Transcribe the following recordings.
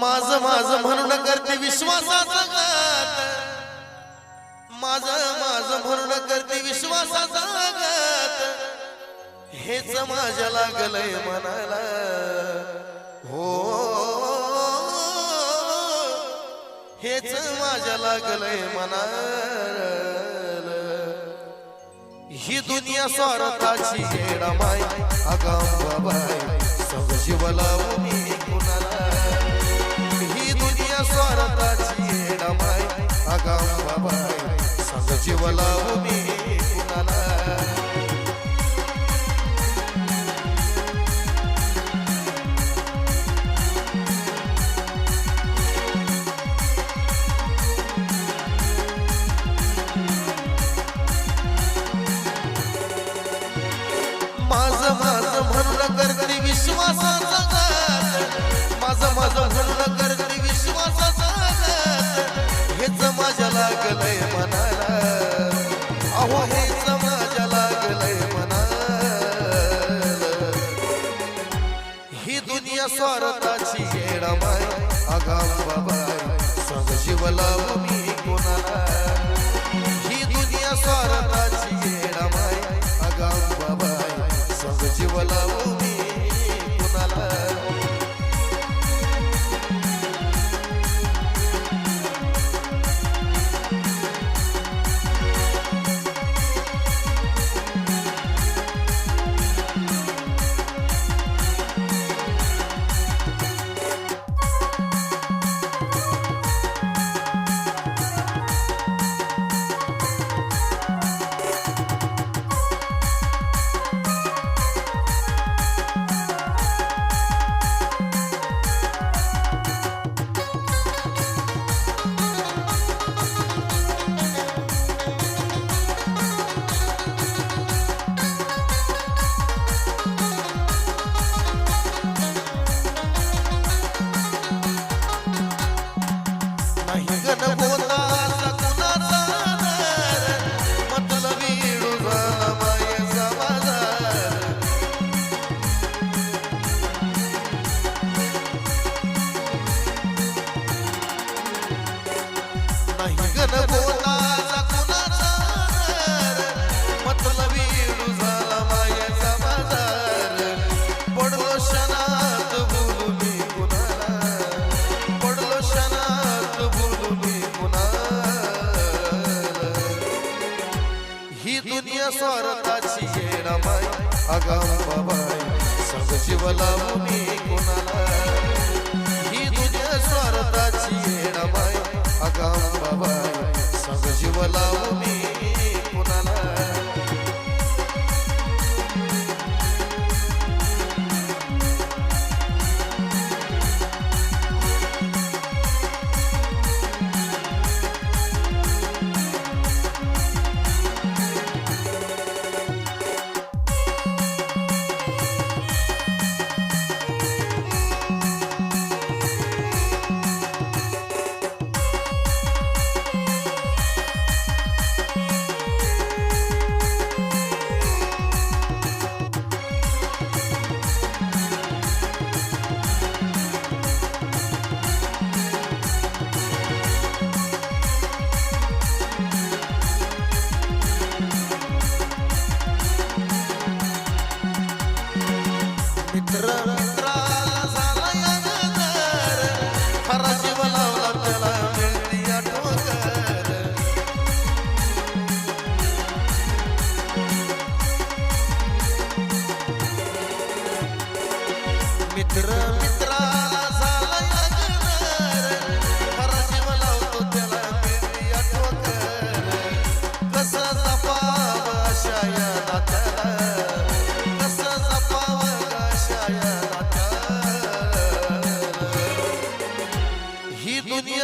माझ माझ म्हणून करते विश्वासाचा घात माझ माझ म्हणून करते विश्वासाचा घात हेच माझ्या लागलंय म्हणाला. हो. हेच माझ्या लागलंय म्हणाल. ही दुनिया स्वार्थाची येडा माय. अगाम बाबाय सग जीवला अगाम बाबाय सग जीवला मी कुणाला माझं माझं म्हणणं करते विश्वासाचा घात माझं माझं म्हणणं माझ्या लागलंय मनाला अहो हेच माझ्या लागलंय मनाला ही दुनिया स्वार्थाची येडा माय आगाम बाबाय सग जीवला मी कोणाला. ही दुनिया स्वार्थाची येडा माय आगाम बाबाय सग जीवला स्वार्थाची येणा माय आगाम बाबाय सग जीवला मुनी कुणाला? ही तुझ्या स्वार्थाची येणा माय आगाम बाबाय सग जीवला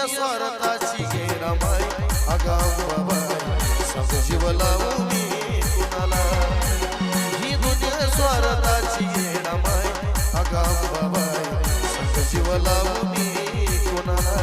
स्वार्थाची घेणा माय आगाम बाबाय सग जीव लावू मी कुणाला? ही दुनिया स्वार्थाची घेणा माय आगाम बाबाय सग जीव लावू मी कुणाला?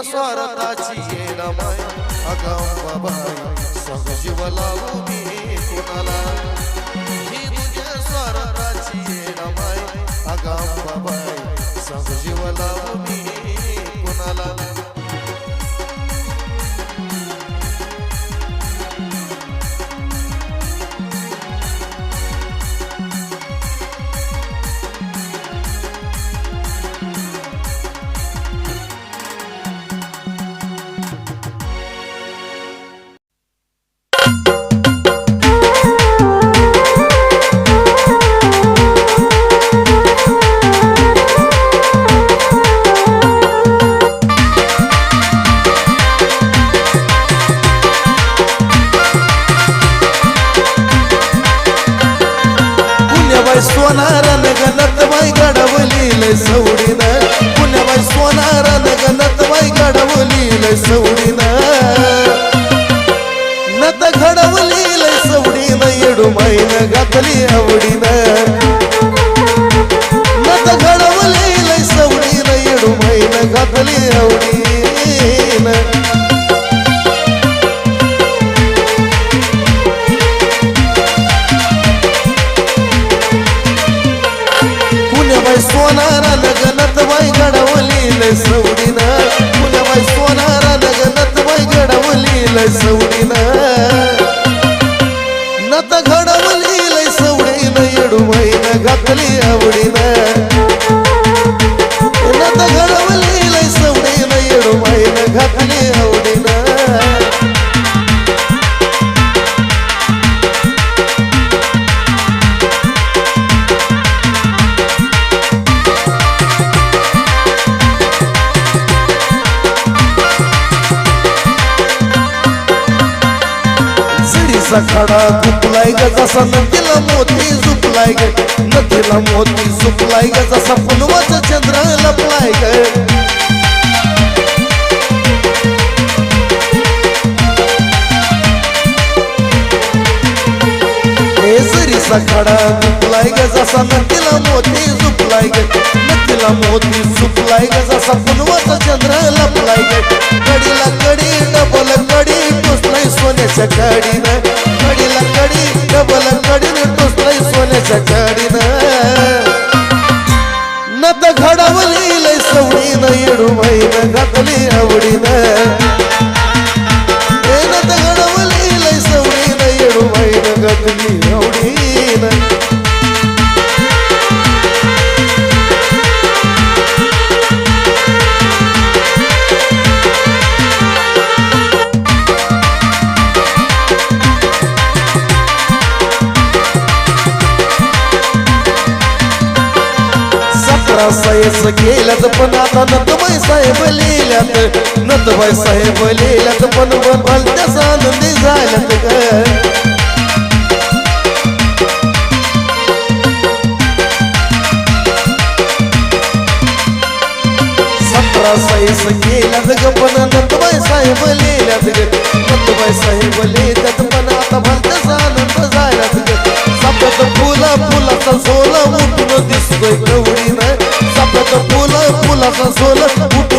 ही दुनिया स्वार्थाची येणमाय अगाव बाबाय संग लावू मी कुणाला. ही दुनिया स्वार्थाची येणमाय अगाव बाबाय संग जीव लावू मी कुणाला. पुण्याबाई सोनारान गणतबाई घडवलील सवडीन पुण्याबाई सोनारान गणतबाई घडवलील सवडीन नत घडवलील सवडीन येडूमाईन घातली आवडीन सखाडा खडा झुपलाय ग जसा नदीला मोती झुपलाय ग. नदीला मोती झुपलाय ग जसा पुनवाचा चंद्र लपलाय ग. सखाडा खडा झुपलाय ग जसा नदीला मोती झुपलाय ग. नदीला मोती झुपलाय ग जसा पुनवाचा चंद्र लपलाय ग. कडीला कडी डबल कडी टोचलाय सोन्याच्या कडीनं कडीला कडी डबल कडीनं टोचलाय सोन्याच्या कडीनं नत घडवली लय सवडीनं येडू येडूबाईनं घातली आवडीनं. नत घडवली लय सवडीनं येडू येडूबाईनं घातली सायस पण आता नतबाई साहेब लिहिल्यात. नतबाई साहेब लिहिल्यात पण भलत्याच आनंदी झाल्यात ग. सतरा ग पण नतबाई साहेब लिहिल्यात ग. नतबाई साहेब लिहिल्यात पण आता भलत्याच आनंद झाल्यात ग. सपत फुला फुलाचा सोला उठून दिसतोय फुला फुलाचा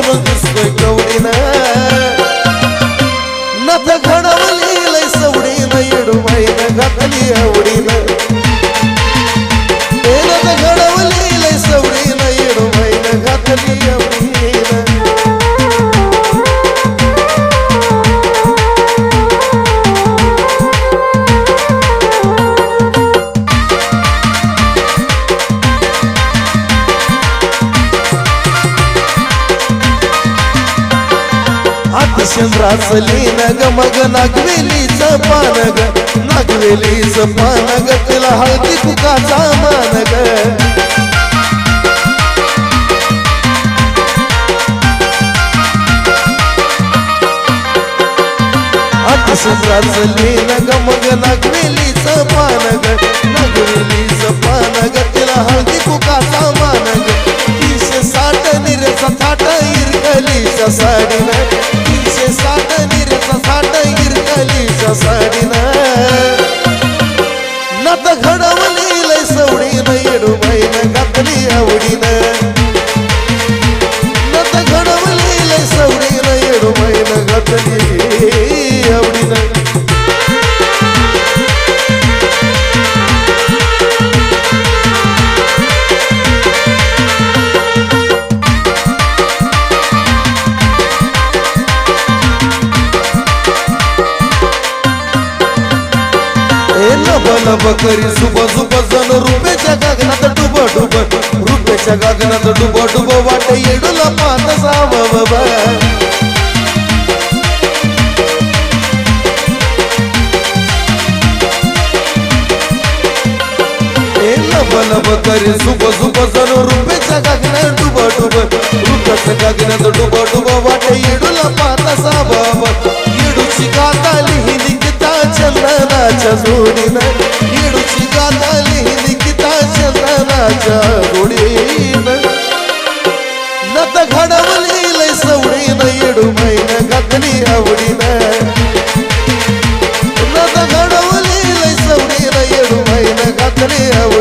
चंद्राच नग मग नागवेली पानग. नागवेली पानग तिला हळदी कुकाचा मानग. ग नग मग नागवेली पानग. नागवेली पानग तिला हळदी कुकाचा मानग. मान साठ हिरकलीच्या साडीनं तीनशे साठ निरचा साठ हिरकलीच्या साडीनं नत घडवली लय सवडीनं येडूबाईनं घातली आवडीनं नत घडवली लय सवडीनं येडूबाईनं घातली लब बकरी सुब सुब जण रुपेच्या गगनात डुब डुब रुपेच्या गगनात डुब डुब वाट येडूला पान साव लब करी सुब सुब जण रुपेच्या गगनात डुब डुब रुपेच्या गगनात डुब डुब वाट येडूला पान साव येडूची गाता लिहिली गीता चंदनाच्या जोडीनं येडूची गाता लिहिली गीता चंदनाच्या नत घडवली लय सवडीनं येडू मैन घातली आवडीनं. नत घडवली लय सवडीनं येडू मैन घातली आवडी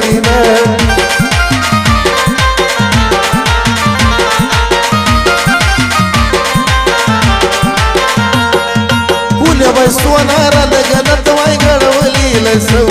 घडवली